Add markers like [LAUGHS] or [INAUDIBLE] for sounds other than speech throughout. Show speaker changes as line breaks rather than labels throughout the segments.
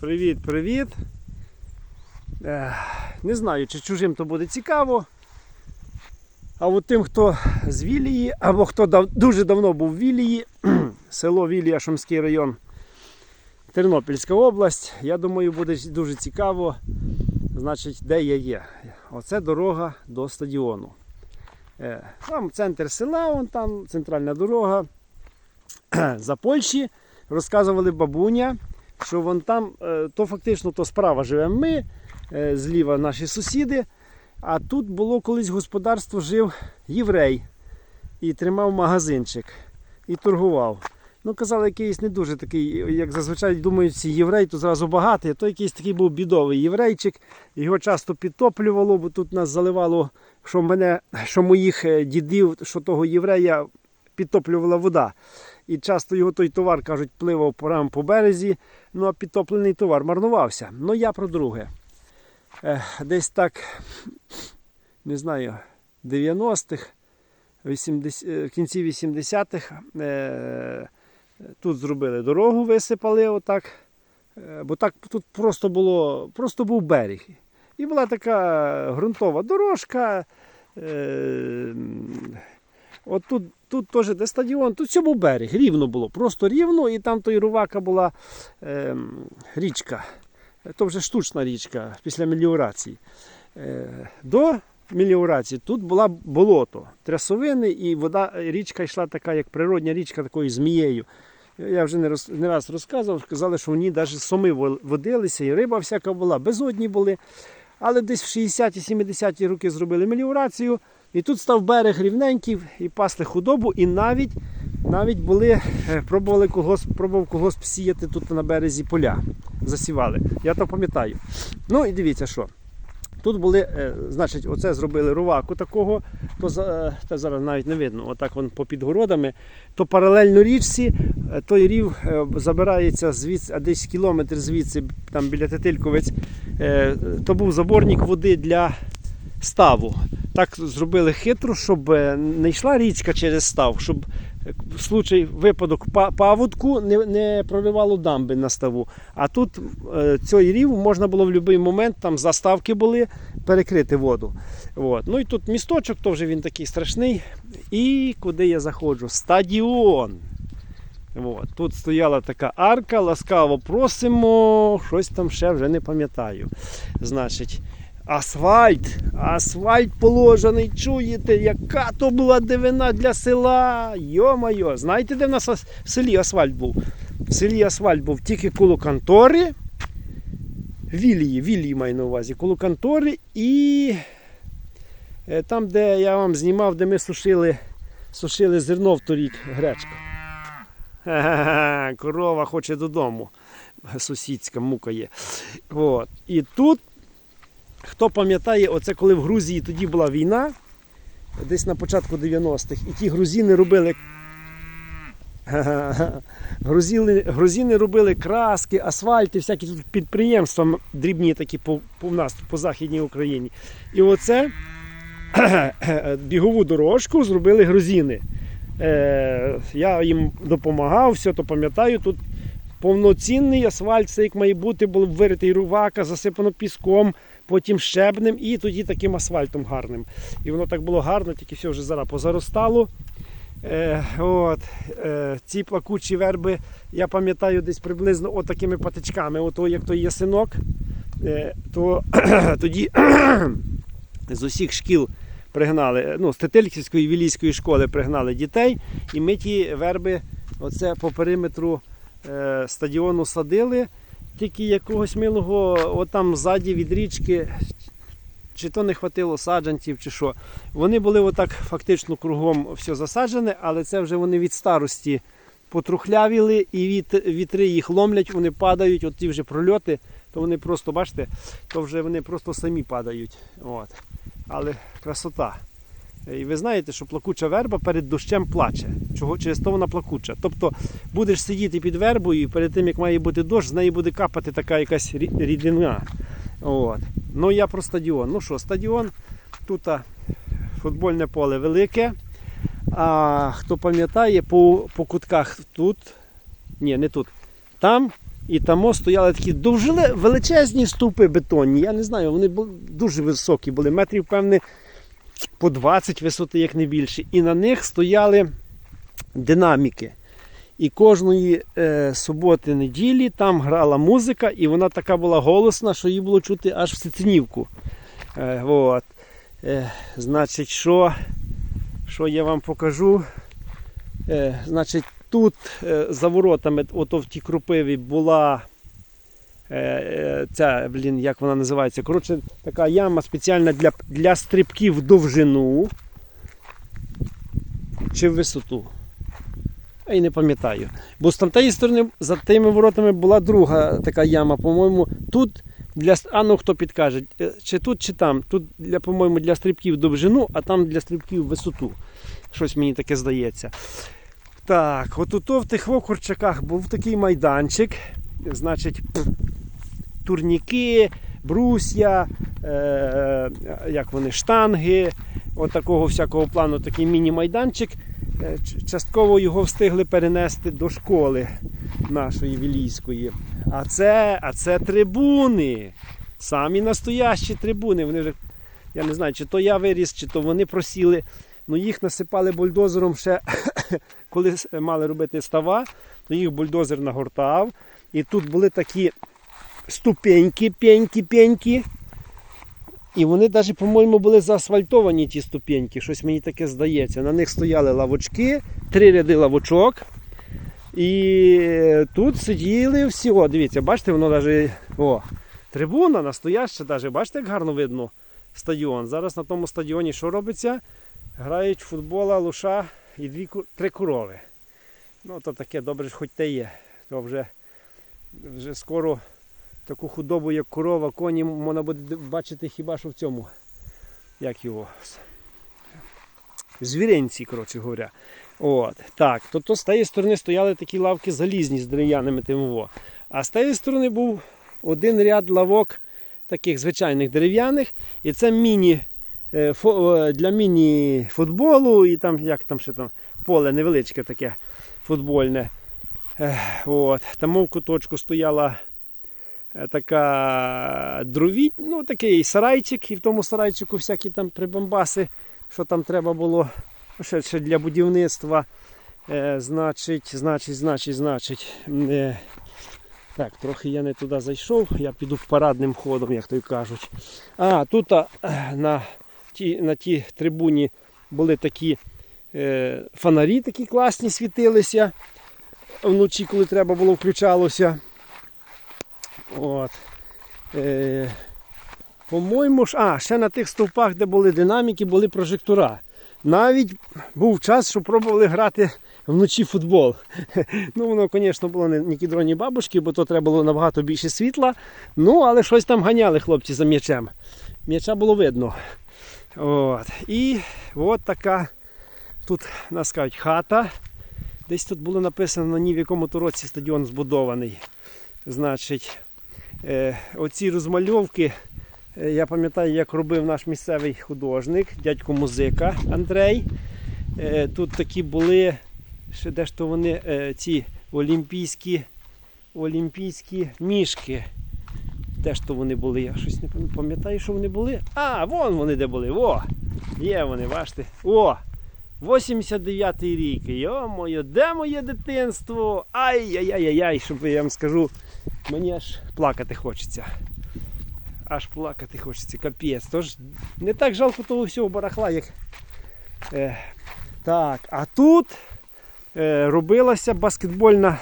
Привіт, привіт. Не знаю, чи чужим то буде цікаво. А от тим, хто з Вілії, або хто дав, дуже давно був в Вілії, [CLEARS THROAT] село Вілія, Шумський район, Тернопільська область, я думаю, буде дуже цікаво, значить, де я є. Оце дорога до стадіону. Е, Там центр села, вон там центральна дорога. [CLEARS THROAT] За Польщі розказували бабуня, що вон там, е, то фактично то справа живемо ми, е, зліва наші сусіди. А тут було колись господарство, жив єврей і тримав магазинчик і торгував. Ну, казали, якийсь не дуже такий, як зазвичай думають, всі єврей, то зразу багатий, а то якийсь такий був бідовий єврейчик. Його часто підтоплювало, бо тут нас заливало, що мене, що моїх е, дідів, що того єврея підтоплювала вода. І часто його той товар, кажуть, пливав прямо по березі, ну а підтоплений товар марнувався. Ну я про друге. Десь так, не знаю, 90-х, 80, е, в кінці 80-х е, тут зробили дорогу, висипали отак. Е, Бо так тут просто було, просто був берег. І була така ґрунтова дорожка. От тут, тут теж де стадіон, тут все був берег, рівно було, просто рівно, і там той рувака була е, річка. То вже штучна річка після меліорації. Е, до меліорації тут була болото, трясовини, і вода, річка йшла така, як природня річка, такою змією. Я вже не, роз, не раз розказував, казали, що в ній навіть соми водилися, і риба всяка була, безодні були. Але десь в 60-70-ті роки зробили меліорацію, і тут став берег рівненький, і пасли худобу, і навіть, навіть були, е, пробували колгосп, пробував колгосп сіяти тут на березі поля. Засівали. Я то пам'ятаю. Ну і дивіться що. Тут були, е, значить, оце зробили руваку такого, то е, та зараз навіть не видно, отак вон попід городами, то паралельно річці, той рів забирається звідси, а десь кілометр звідси, там біля Тетильковець, то був заборник води для ставу. Так зробили хитро, щоб е, не йшла річка через став, щоб е, в случай випадок па- паводку не, не проривало дамби на ставу. А тут е, цей рів можна було в будь-який момент, там заставки були, перекрити воду. От. Ну і тут місточок, то вже він такий страшний. І куди я заходжу? Стадіон. От. Тут стояла така арка, ласкаво просимо, щось там ще вже не пам'ятаю. Значить, асфальт, асфальт положений, чуєте, яка то була дивина для села. Йо-майо, знаєте, де в нас в селі асфальт був? В селі асфальт був тільки коло контори. Вілії, Вілії маю на увазі, коло контори і е, там, де я вам знімав, де ми сушили, сушили зерно в торік гречку. Корова хоче додому. Сусідська мука є. От. І тут, хто пам'ятає, оце коли в Грузії тоді була війна, десь на початку 90-х, і ті грузини робили. [LAUGHS] Грузини, грузини робили краски, асфальти, всякі тут підприємства дрібні такі по, по нас по Західній Україні. І оце [CLEARS THROAT] бігову дорожку зробили грузини. Е, я їм допомагав, все то пам'ятаю. Тут повноцінний асфальт, все як має бути, був виритий рувака, засипано піском, потім щебнем і тоді таким асфальтом гарним. І воно так було гарно, тільки все вже зараз позаростало. Е, от, е, ці плакучі верби, я пам'ятаю, десь приблизно отакими патичками, ото як той ясинок, е, то [CLEARS THROAT] тоді [CLEARS THROAT] з усіх шкіл пригнали, ну, з Тетильківської вілійської школи пригнали дітей, і ми ті верби оце по периметру стадіону садили. Тільки якогось милого, отам ззаді від річки, чи то не хватило саджанців, чи що. Вони були отак фактично кругом все засаджене, але це вже вони від старості потрухлявіли і від, вітри їх ломлять, вони падають, от ті вже прольоти, то вони просто, бачите, то вже вони просто самі падають. От. Але красота. І ви знаєте, що плакуча верба перед дощем плаче. Чого через то вона плакуча. Тобто будеш сидіти під вербою, і перед тим як має бути дощ, з неї буде капати така якась рі- рідина. От. Ну я про стадіон. Ну що, стадіон, тут футбольне поле велике. А хто пам'ятає, по, по кутках тут, ні, не тут. Там І там стояли такі довжеле, величезні стовпи бетонні. Я не знаю, вони були дуже високі були, метрів, певне, по 20 висоти, як не більше. І на них стояли динаміки. І кожної е, суботи неділі там грала музика, і вона така була голосна, що її було чути аж в Ситинівку. Е, от. е, значить, що, що я вам покажу? Е, значить, тут е, за воротами, ото в тій крупиві, була ця, блін, як вона називається? Коротше, така яма спеціальна для, для стрибків в довжину чи в висоту. Я і не пам'ятаю. Бо з тамтеї сторони, за тими воротами була друга така яма, по-моєму, тут для а ну хто підкаже, е, чи тут, чи там. Тут, для, по-моєму, для стрибків довжину, а там для стрибків висоту. Щось мені таке здається. Так, от ото в тих Вокурчаках був такий майданчик. Значить, турніки, брусья, е, як вони, штанги, от такого всякого плану, такий міні-майданчик. Е, Частково його встигли перенести до школи нашої вілійської. А це, а це трибуни. Самі настоящі трибуни. Вони вже, я не знаю, чи то я виріс, чи то вони просіли. Ну їх насипали бульдозером ще [COUGHS] коли мали робити става, то їх бульдозер нагортав. І тут були такі ступеньки, пеньки, пеньки. І вони навіть, по-моєму, були заасфальтовані ті ступеньки, щось мені таке здається. На них стояли лавочки, три ряди лавочок. І тут сиділи всі. О, дивіться, бачите, воно навіть. О, трибуна настояща, навіть, бачите, як гарно видно стадіон. Зараз на тому стадіоні що робиться? Грають футбола, луша і дві, три корови. Ну, то таке добре, хоч те є. То вже, вже скоро таку худобу, як корова, коні можна буде бачити хіба що в цьому. Як його? Звіренці, коротше говоря. От, так, то, то з тієї сторони стояли такі лавки залізні з дерев'яними ТМВО. А з тієї сторони був один ряд лавок, таких звичайних дерев'яних, і це міні е, е, для міні-футболу, і там, як там ще там, поле невеличке таке футбольне. Е, От. Там в куточку стояла е, така дровіть, ну такий сарайчик, і в тому сарайчику всякі там прибамбаси, що там треба було ну, ще, ще для будівництва. Е, значить, значить, значить, значить. Е, так, трохи я не туди зайшов, я піду парадним ходом, як то й кажуть. А, тут а, на тій, на тій трибуні були такі е, фонарі такі класні світилися. Вночі, коли треба було, включалося. От. Е, по-моєму, ж, а, ще на тих стовпах, де були динаміки, були прожектора. Навіть був час, що пробували грати вночі футбол. [LAUGHS] Ну, воно, звісно, було не ні кідроні бабушки, бо то треба було набагато більше світла. Ну, але щось там ганяли хлопці за м'ячем. М'яча було видно. От. І от така тут нас кажуть хата. Десь тут було написано на ній, в якому то році стадіон збудований. Значить, е, оці розмальовки, е, я пам'ятаю, як робив наш місцевий художник, дядько музика Андрей. Е, тут такі були, ще де ж то вони, е, ці олімпійські, олімпійські мішки. Де ж то вони були? Я щось не пам'ятаю, що вони були. А, вон вони де були. О! Є вони, бачите. О! 89-й рік. Йо-моє, де моє дитинство? Ай-яй-яй-яй, щоб я вам скажу, мені аж плакати хочеться. Аж плакати хочеться, капець. Тож не так жалко того всього барахла, як. Е, так, а тут е, робилася баскетбольна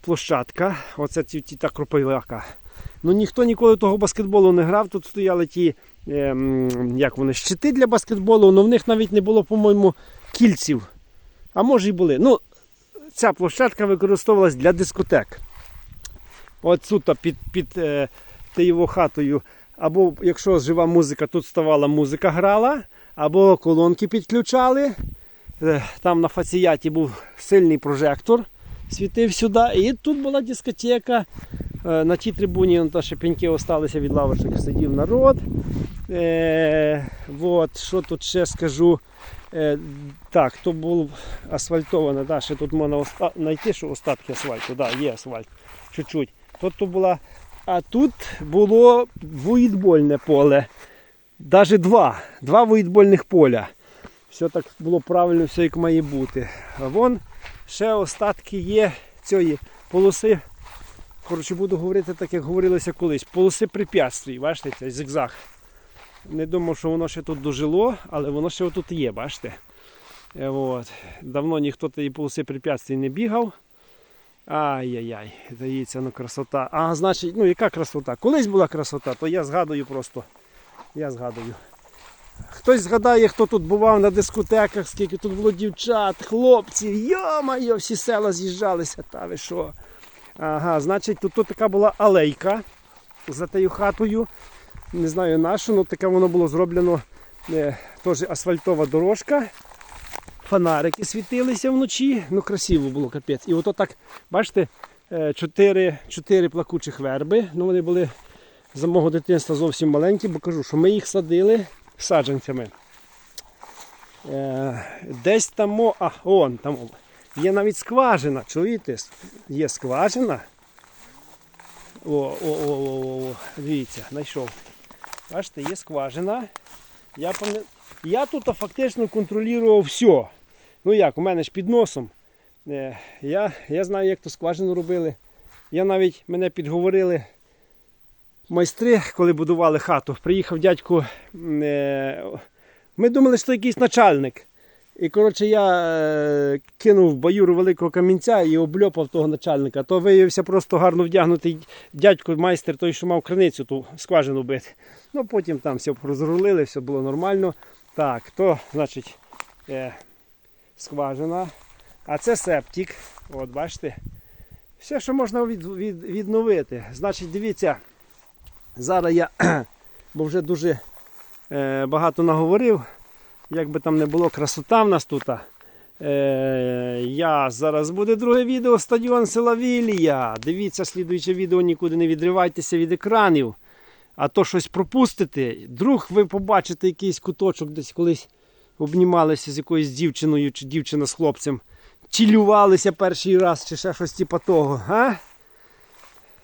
площадка. Оце ці, ці та кропивака. Ну ніхто ніколи того баскетболу не грав. Тут стояли ті як вони, щити для баскетболу, але в них навіть не було, по-моєму, кільців. А може і були. Ну, ця площадка використовувалась для дискотек. От під, під е, тією хатою. Або якщо жива музика, тут ставала музика грала, або колонки підключали. Е, Там на фаціяті був сильний прожектор, світив сюди. І тут була дискотека. Е, На тій трибуні та ще пеньки осталися від лавочок, сидів народ. Е, вот, що тут ще скажу. Е, так, то був асфальтовано, да, ще тут можна знайти, що остатки асфальту, да, є асфальт. чуть-чуть. Тут то була. А тут було воїтбольне поле. Навіть два. Два воїтбольних поля. Все так було правильно, все як має бути. А вон ще остатки є цієї полоси. Коротше, буду говорити так, як говорилося колись. Полоси препятствий, бачите, цей зигзаг. Не думав, що воно ще тут дожило, але воно ще отут є, бачите. Е, От. Давно ніхто тієї полоси препятствий не бігав. Ай-яй-яй, дається, ну красота. А, значить, ну яка красота? Колись була красота, то я згадую просто. Я згадую. Хтось згадає, хто тут бував на дискотеках, скільки тут було дівчат, хлопців, йо-моє, всі села з'їжджалися, та ви що. Ага, значить, тут, тут така була алейка за тією хатою. Не знаю на але таке воно було зроблено е, теж асфальтова дорожка. Фонарики світилися вночі, ну красиво було капець. І ото так, бачите, е, чотири, чотири плакучих верби. Ну вони були за мого дитинства зовсім маленькі, бо кажу, що ми їх садили саджанцями. Е, десь там, а, он там є навіть скважина, чуєте? Є скважина. О, о, о, о, о, о. дивіться, знайшов. Бачите, є скважина. Я, пам'ят- я тут фактично контролював все. Ну як, у мене ж під носом. Е, я, я знаю, як ту скважину робили. Я навіть мене підговорили майстри, коли будували хату. Приїхав дядько. Е, ми думали, що це якийсь начальник. І коротше, я е, кинув баюру великого камінця і обльопав того начальника. То виявився просто гарно вдягнутий дядько, майстер, той, що мав криницю, ту скважину бити. Ну потім там все розрулили, все було нормально. Так, то, значить, е, скважина. А це септик. От бачите. Все, що можна від, від, відновити. Значить, дивіться, зараз я, [CLEARS THROAT] бо вже дуже е, багато наговорив. Як би там не було, красота в нас тут. Е, я зараз буде друге відео стадіон села Вілія. Дивіться слідуюче відео, нікуди не відривайтеся від екранів. А то щось пропустите. Друг ви побачите якийсь куточок десь колись обнімалися з якоюсь дівчиною, чи дівчина з хлопцем. Чілювалися перший раз, чи ще щось типу того. А?